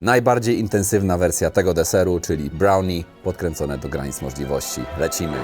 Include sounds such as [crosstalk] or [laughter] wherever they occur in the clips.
Najbardziej intensywna wersja tego deseru, czyli brownie podkręcone do granic możliwości. Lecimy.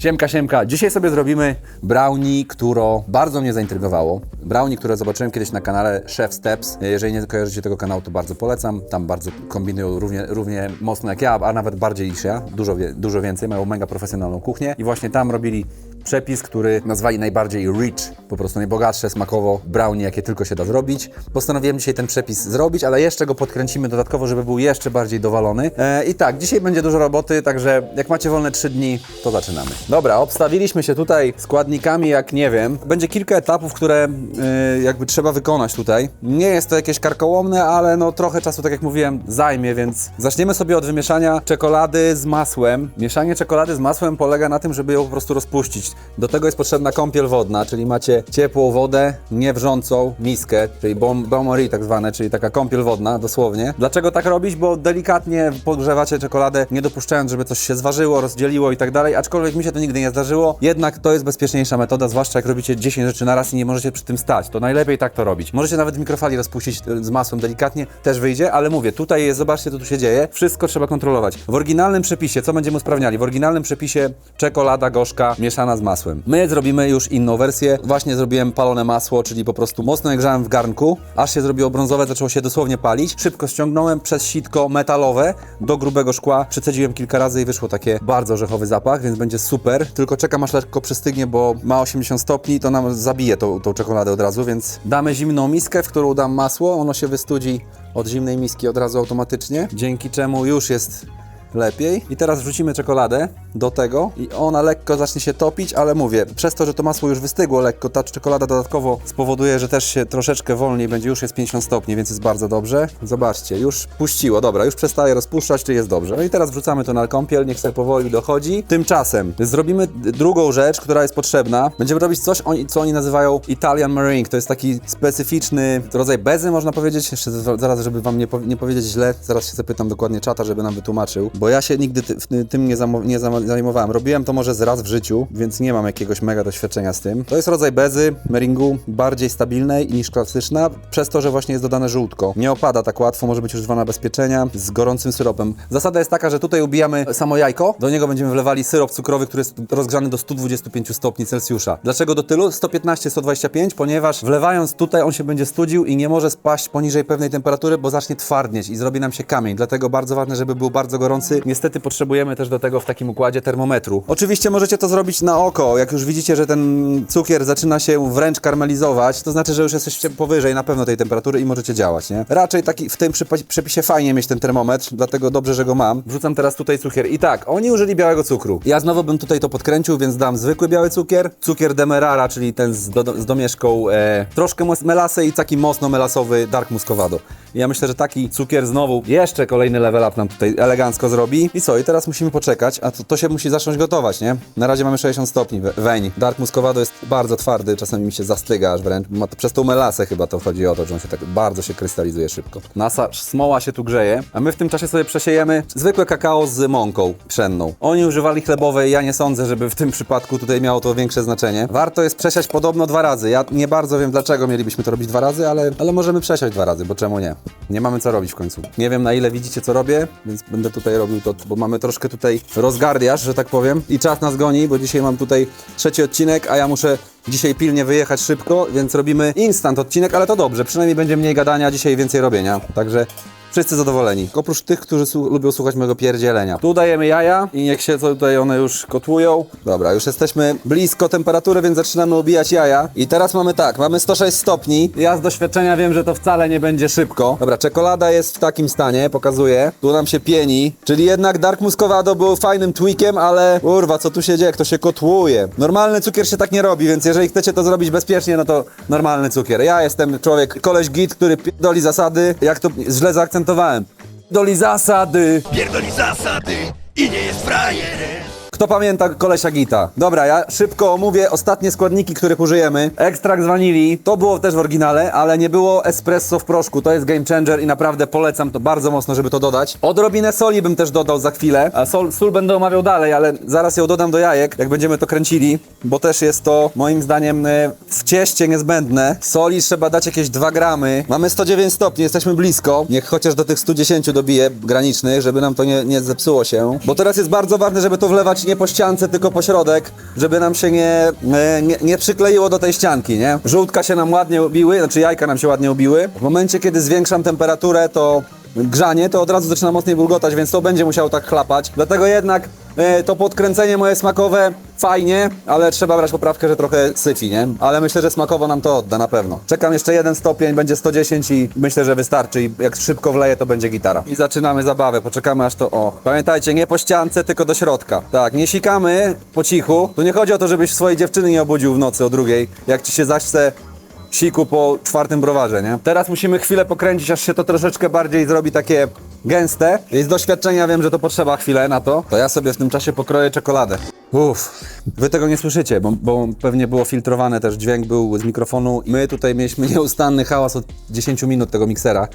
Siemka, siemka. Dzisiaj sobie zrobimy brownie, które bardzo mnie zaintrygowało. Brownie, które zobaczyłem kiedyś na kanale Chef Steps. Jeżeli nie kojarzycie tego kanału, to bardzo polecam. Tam bardzo kombinują równie, równie mocno jak ja, a nawet bardziej niż ja. Dużo, dużo więcej. Mają mega profesjonalną kuchnię. I właśnie tam robili przepis, który nazwali najbardziej rich, po prostu najbogatsze smakowo brownie, jakie tylko się da zrobić. Postanowiłem dzisiaj ten przepis zrobić, ale jeszcze go podkręcimy dodatkowo, żeby był jeszcze bardziej dowalony. E, I tak, dzisiaj będzie dużo roboty, także jak macie wolne 3 dni, to zaczynamy. Dobra, obstawiliśmy się tutaj składnikami, jak nie wiem. Będzie kilka etapów, które e, jakby trzeba wykonać tutaj. Nie jest to jakieś karkołomne, ale no trochę czasu, tak jak mówiłem, zajmie, więc zaczniemy sobie od wymieszania czekolady z masłem. Mieszanie czekolady z masłem polega na tym, żeby ją po prostu rozpuścić. Do tego jest potrzebna kąpiel wodna, czyli macie ciepłą wodę, niewrzącą miskę, czyli bain marie tak zwane, czyli taka kąpiel wodna dosłownie. Dlaczego tak robić? Bo delikatnie podgrzewacie czekoladę, nie dopuszczając, żeby coś się zważyło, rozdzieliło i tak dalej, aczkolwiek mi się to nigdy nie zdarzyło. Jednak to jest bezpieczniejsza metoda, zwłaszcza jak robicie 10 rzeczy na raz i nie możecie przy tym stać. To najlepiej tak to robić. Możecie nawet w mikrofali rozpuścić e, z masłem delikatnie, też wyjdzie, ale mówię, tutaj jest, zobaczcie, co tu się dzieje. Wszystko trzeba kontrolować. W oryginalnym przepisie, co będziemy usprawniali? W oryginalnym przepisie czekolada gorzka mieszana z masłem. My zrobimy już inną wersję. Właśnie zrobiłem palone masło, czyli po prostu mocno je grzałem w garnku, aż się zrobiło brązowe, zaczęło się dosłownie palić. Szybko ściągnąłem przez sitko metalowe do grubego szkła. Przecedziłem kilka razy i wyszło takie bardzo orzechowy zapach, więc będzie super. Tylko czekam aż lekko przystygnie, bo ma 80 stopni, to nam zabije tą, tą czekoladę od razu, więc damy zimną miskę, w którą dam masło. Ono się wystudzi od zimnej miski od razu automatycznie, dzięki czemu już jest lepiej. I teraz wrzucimy czekoladę do tego i ona lekko zacznie się topić, ale mówię, przez to, że to masło już wystygło lekko, ta czekolada dodatkowo spowoduje, że też się troszeczkę wolniej będzie, już jest 50 stopni, więc jest bardzo dobrze. Zobaczcie, już puściło, dobra, już przestaje rozpuszczać, czy jest dobrze. No i teraz wrzucamy to na kąpiel, niech sobie powoli dochodzi. Tymczasem zrobimy drugą rzecz, która jest potrzebna. Będziemy robić coś, co oni nazywają Italian meringue. To jest taki specyficzny rodzaj bezy, można powiedzieć. Jeszcze zaraz, żeby wam nie, po- nie powiedzieć źle, zaraz się zapytam dokładnie czata, żeby nam wytłumaczył, bo ja się nigdy ty, tym nie, zamo- nie zam- zajmowałem. Robiłem to może z raz w życiu, więc nie mam jakiegoś mega doświadczenia z tym. To jest rodzaj bezy, meringu, bardziej stabilnej niż klasyczna, przez to, że właśnie jest dodane żółtko. Nie opada tak łatwo, może być używana bezpieczenia z gorącym syropem. Zasada jest taka, że tutaj ubijamy samo jajko, do niego będziemy wlewali syrop cukrowy, który jest rozgrzany do 125 stopni Celsjusza. Dlaczego do tylu? 115-125, ponieważ wlewając tutaj on się będzie studził i nie może spaść poniżej pewnej temperatury, bo zacznie twardnieć i zrobi nam się kamień. Dlatego bardzo ważne, żeby był bardzo gorący. Niestety potrzebujemy też do tego w takim układzie termometru. Oczywiście możecie to zrobić na oko. Jak już widzicie, że ten cukier zaczyna się wręcz karmelizować, to znaczy, że już jesteście powyżej na pewno tej temperatury i możecie działać, nie? Raczej taki w tym przepisie fajnie mieć ten termometr, dlatego dobrze, że go mam. Wrzucam teraz tutaj cukier. I tak, oni użyli białego cukru. Ja znowu bym tutaj to podkręcił, więc dam zwykły biały cukier, cukier demerara, czyli ten z, do, z domieszką, e, troszkę melasy i taki mocno melasowy dark muscovado. Ja myślę, że taki cukier znowu jeszcze kolejny level up nam tutaj elegancko zrobi. I co? I teraz musimy poczekać, a to, to się musi zacząć gotować, nie? Na razie mamy 60 stopni we- weń. Dark muscovado jest bardzo twardy, czasami mi się zastyga aż wręcz. Ma to, przez tą melasę chyba to chodzi o to, że on się tak bardzo się krystalizuje szybko. Nasa smoła się tu grzeje, a my w tym czasie sobie przesiejemy zwykłe kakao z mąką pszenną. Oni używali chlebowej, ja nie sądzę, żeby w tym przypadku tutaj miało to większe znaczenie. Warto jest przesiać podobno dwa razy. Ja nie bardzo wiem, dlaczego mielibyśmy to robić dwa razy, ale, ale możemy przesiać dwa razy, bo czemu nie? Nie mamy co robić w końcu. Nie wiem na ile widzicie co robię, więc będę tutaj robił to, bo mamy troszkę tutaj rozgardiaż, że tak powiem. I czas nas goni, bo dzisiaj mam tutaj trzeci odcinek, a ja muszę dzisiaj pilnie wyjechać szybko, więc robimy instant odcinek, ale to dobrze, przynajmniej będzie mniej gadania, dzisiaj więcej robienia. Także Wszyscy zadowoleni. Oprócz tych, którzy su- lubią słuchać mojego pierdzielenia. Tu dajemy jaja i niech się tutaj one już kotłują. Dobra, już jesteśmy blisko temperatury, więc zaczynamy ubijać jaja. I teraz mamy tak, mamy 106 stopni. Ja z doświadczenia wiem, że to wcale nie będzie szybko. Dobra, czekolada jest w takim stanie, pokazuję. Tu nam się pieni. Czyli jednak Dark Muscovado był fajnym tweakiem, ale kurwa, co tu się dzieje? Jak to się kotłuje? Normalny cukier się tak nie robi, więc jeżeli chcecie to zrobić bezpiecznie, no to normalny cukier. Ja jestem człowiek, koleś git, który doli zasady. Jak to źle zaakcentowałem. Doli zasady. Pierdoli zasady i nie jest frajerem. Kto pamięta kolesia Gita? Dobra, ja szybko omówię ostatnie składniki, których użyjemy. Ekstrakt z wanilii, to było też w oryginale, ale nie było espresso w proszku. To jest game changer i naprawdę polecam to bardzo mocno, żeby to dodać. Odrobinę soli bym też dodał za chwilę. A sol, sól będę omawiał dalej, ale zaraz ją dodam do jajek, jak będziemy to kręcili, bo też jest to moim zdaniem e, w cieście niezbędne. Soli trzeba dać jakieś 2 gramy. Mamy 109 stopni, jesteśmy blisko. Niech chociaż do tych 110 dobije granicznych, żeby nam to nie, nie zepsuło się. Bo teraz jest bardzo ważne, żeby to wlewać nie po ściance, tylko po środek, żeby nam się nie, e, nie, nie przykleiło do tej ścianki, nie? Żółtka się nam ładnie ubiły, znaczy jajka nam się ładnie ubiły. W momencie, kiedy zwiększam temperaturę, to grzanie, to od razu zaczyna mocniej bulgotać, więc to będzie musiało tak chlapać. Dlatego jednak to podkręcenie moje smakowe fajnie, ale trzeba brać poprawkę, że trochę syfi, nie? Ale myślę, że smakowo nam to odda na pewno. Czekam jeszcze jeden stopień, będzie 110 i myślę, że wystarczy i jak szybko wleję, to będzie gitara. I zaczynamy zabawę, poczekamy aż to o. Pamiętajcie, nie po ściance, tylko do środka. Tak, nie sikamy po cichu. Tu nie chodzi o to, żebyś swojej dziewczyny nie obudził w nocy o drugiej, jak ci się zachce siku po czwartym browarze, nie? Teraz musimy chwilę pokręcić, aż się to troszeczkę bardziej zrobi takie gęste. I z doświadczenia wiem, że to potrzeba chwilę na to. To ja sobie w tym czasie pokroję czekoladę. Uff, wy tego nie słyszycie, bo, bo pewnie było filtrowane też, dźwięk był z mikrofonu. My tutaj mieliśmy [laughs] nieustanny hałas od 10 minut tego miksera.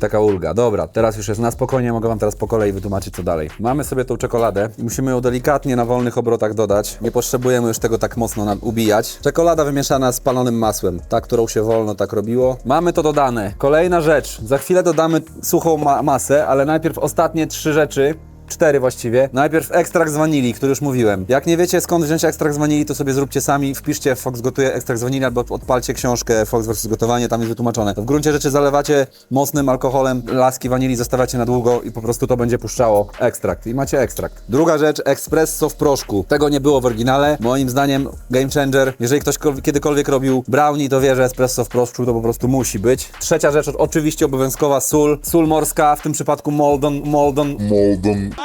Taka ulga. Dobra, teraz już jest na spokojnie, mogę wam teraz po kolei wytłumaczyć co dalej. Mamy sobie tą czekoladę i musimy ją delikatnie na wolnych obrotach dodać. Nie potrzebujemy już tego tak mocno ubijać. Czekolada wymieszana z palonym masłem, ta, którą się wolno tak robiło. Mamy to dodane. Kolejna rzecz. Za chwilę dodamy suchą ma masę, ale najpierw ostatnie trzy rzeczy cztery właściwie. Najpierw ekstrakt z wanilii, który już mówiłem. Jak nie wiecie skąd wziąć ekstrakt z wanilii, to sobie zróbcie sami. Wpiszcie Fox gotuje ekstrakt z wanilii albo odpalcie książkę Fox vs gotowanie, tam jest wytłumaczone. W gruncie rzeczy zalewacie mocnym alkoholem laski wanilii, zostawiacie na długo i po prostu to będzie puszczało ekstrakt. I macie ekstrakt. Druga rzecz, espresso w proszku. Tego nie było w oryginale. Moim zdaniem game changer. Jeżeli ktoś kol- kiedykolwiek robił brownie, to wie, że espresso w proszku to po prostu musi być. Trzecia rzecz, oczywiście obowiązkowa sól. Sól morska, w tym przypadku Moldon, Moldon I'm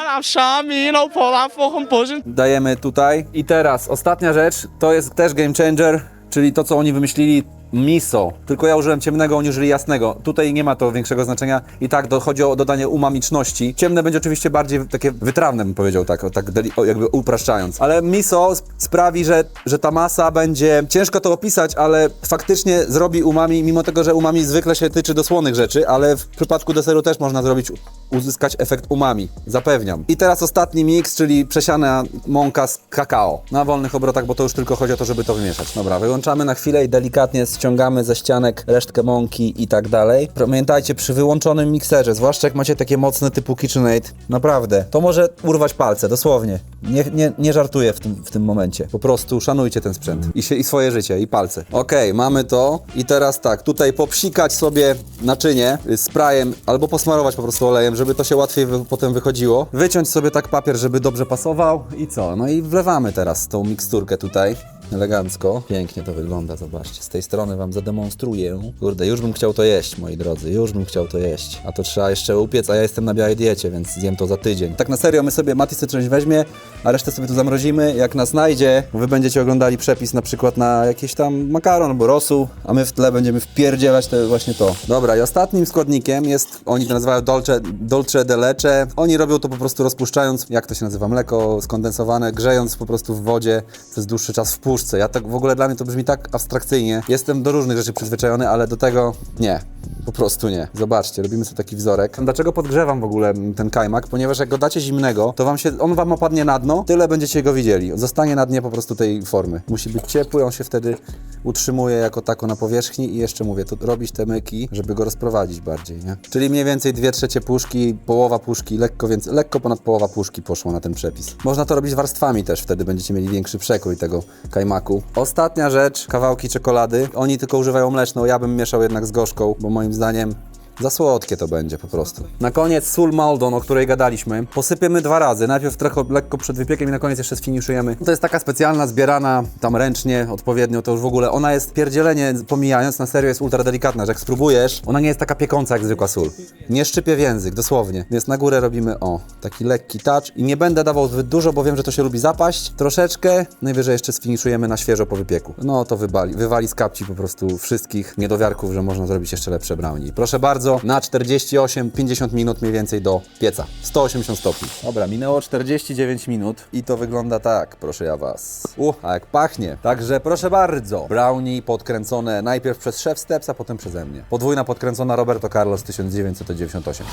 Bożyn. dajemy tutaj. I teraz ostatnia rzecz, to jest też game changer, czyli to, co oni wymyślili. Miso, tylko ja użyłem ciemnego, oni użyli jasnego. Tutaj nie ma to większego znaczenia. I tak do, chodzi o dodanie umamiczności. Ciemne będzie oczywiście bardziej takie wytrawne, bym powiedział tak, tak jakby upraszczając. Ale miso sp- sprawi, że, że ta masa będzie, ciężko to opisać, ale faktycznie zrobi umami, mimo tego, że umami zwykle się tyczy do słonych rzeczy, ale w przypadku deseru też można zrobić, uzyskać efekt umami. Zapewniam. I teraz ostatni miks, czyli przesiana mąka z kakao. Na wolnych obrotach, bo to już tylko chodzi o to, żeby to wymieszać. Dobra, wyłączamy na chwilę i delikatnie ściągamy ze ścianek resztkę mąki i tak dalej. Pamiętajcie, przy wyłączonym mikserze, zwłaszcza jak macie takie mocne typu KitchenAid, naprawdę, to może urwać palce, dosłownie. Nie, nie, nie żartuję w tym, w tym momencie. Po prostu szanujcie ten sprzęt i, się, i swoje życie, i palce. Okej, mamy to i teraz tak, tutaj popsikać sobie naczynie y, sprayem albo posmarować po prostu olejem, żeby to się łatwiej wy, potem wychodziło. Wyciąć sobie tak papier, żeby dobrze pasował i co? No i wlewamy teraz tą miksturkę tutaj. Elegancko. Pięknie to wygląda, zobaczcie. Z tej strony wam zademonstruję. Kurde, już bym chciał to jeść, moi drodzy. Już bym chciał to jeść. A to trzeba jeszcze upiec, a ja jestem na białej diecie, więc zjem to za tydzień. Tak na serio, my sobie, Mati sobie coś weźmie, a resztę sobie tu zamrozimy. Jak nas znajdzie, wy będziecie oglądali przepis na przykład na jakiś tam makaron albo rosół, a my w tle będziemy wpierdzielać to właśnie to. Dobra, i ostatnim składnikiem jest, oni to nazywają dolce, dolce de leche. Oni robią to po prostu rozpuszczając, jak to się nazywa, mleko skondensowane, grzejąc po prostu w wodzie przez dłuższy czas w puszce. Ja tak w ogóle dla mnie to brzmi tak abstrakcyjnie. Jestem do różnych rzeczy przyzwyczajony, ale do tego nie. Po prostu nie. Zobaczcie, robimy sobie taki wzorek. Dlaczego podgrzewam w ogóle ten kajmak? Ponieważ jak go dacie zimnego, to wam się, on wam opadnie na dno, tyle będziecie go widzieli. Zostanie na dnie po prostu tej formy. Musi być ciepły, on się wtedy utrzymuje jako tako na powierzchni i jeszcze mówię, to robić te myki, żeby go rozprowadzić bardziej, nie? Czyli mniej więcej dwie trzecie puszki, połowa puszki, lekko więcej, lekko ponad połowa puszki poszło na ten przepis. Można to robić warstwami też, wtedy będziecie mieli większy przekrój tego kajmaku. Ostatnia rzecz, kawałki czekolady. Oni tylko używają mleczną, ja bym mieszał jednak z gorzką, bo moim zdaniem za słodkie to będzie po prostu. Na koniec sól Maldon, o której gadaliśmy. Posypiemy dwa razy. Najpierw trochę lekko przed wypiekiem i na koniec jeszcze sfiniszujemy. To jest taka specjalna, zbierana tam ręcznie, odpowiednio, to już w ogóle. Ona jest pierdzielenie, pomijając, na serio jest ultra delikatna, że jak spróbujesz, ona nie jest taka piekąca jak zwykła sól. Nie szczypie w język, dosłownie. Więc na górę robimy, o, taki lekki touch i nie będę dawał zbyt dużo, bo wiem, że to się lubi zapaść. Troszeczkę, najwyżej jeszcze sfiniszujemy na świeżo po wypieku. No to wywali, wywali z kapci po prostu wszystkich niedowiarków, że można zrobić jeszcze lepsze brownie. Proszę bardzo, bardzo, na 48-50 minut mniej więcej do pieca. 180 stopni. Dobra, minęło 49 minut i to wygląda tak, proszę ja Was. Uh, a jak pachnie. Także proszę bardzo, brownie podkręcone najpierw przez Chef Steps, a potem przeze mnie. Podwójna podkręcona Roberto Carlos 1998.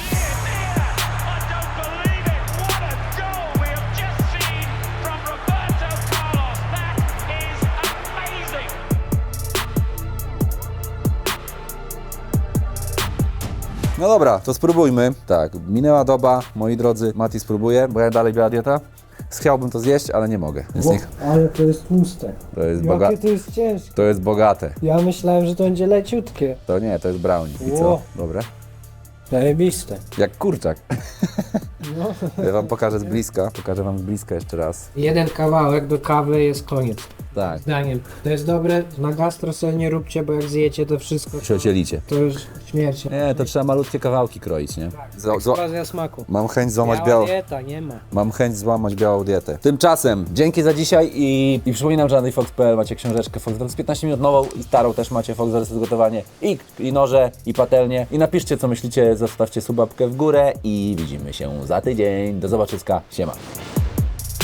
No dobra, to spróbujmy. Tak, minęła doba, moi drodzy, Mati spróbuje, bo ja dalej biała dieta. Chciałbym to zjeść, ale nie mogę, więc niech... Ale to jest tłuste. To jest, Jakie boga... to jest ciężkie. to jest bogate. Ja myślałem, że to będzie leciutkie. To nie, to jest brownie. I co? Ło. Dobre? Zajebiste. Jak kurczak. [laughs] No. Ja wam pokażę z bliska. Pokażę wam z bliska jeszcze raz. Jeden kawałek do kawy jest koniec. Tak. Zdaniem. To jest dobre, na gastro sobie nie róbcie, bo jak zjecie to wszystko, Się ocielicie. to już śmierć. Nie, to trzeba malutkie kawałki kroić, nie? Zła- zła- Eksplozja smaku. Mam chęć złamać Biała białą. dieta, nie ma. Mam chęć złamać białą dietę. Tymczasem, dzięki za dzisiaj i, i przypominam, że na TheFox.pl macie książeczkę Fox Brothers 15 minut nową i starą też macie Fox Brothers gotowanie i, i noże, i patelnie. I napiszcie co myślicie, zostawcie subapkę w górę i widzimy się za tydzień. Do zobaczyska, siema.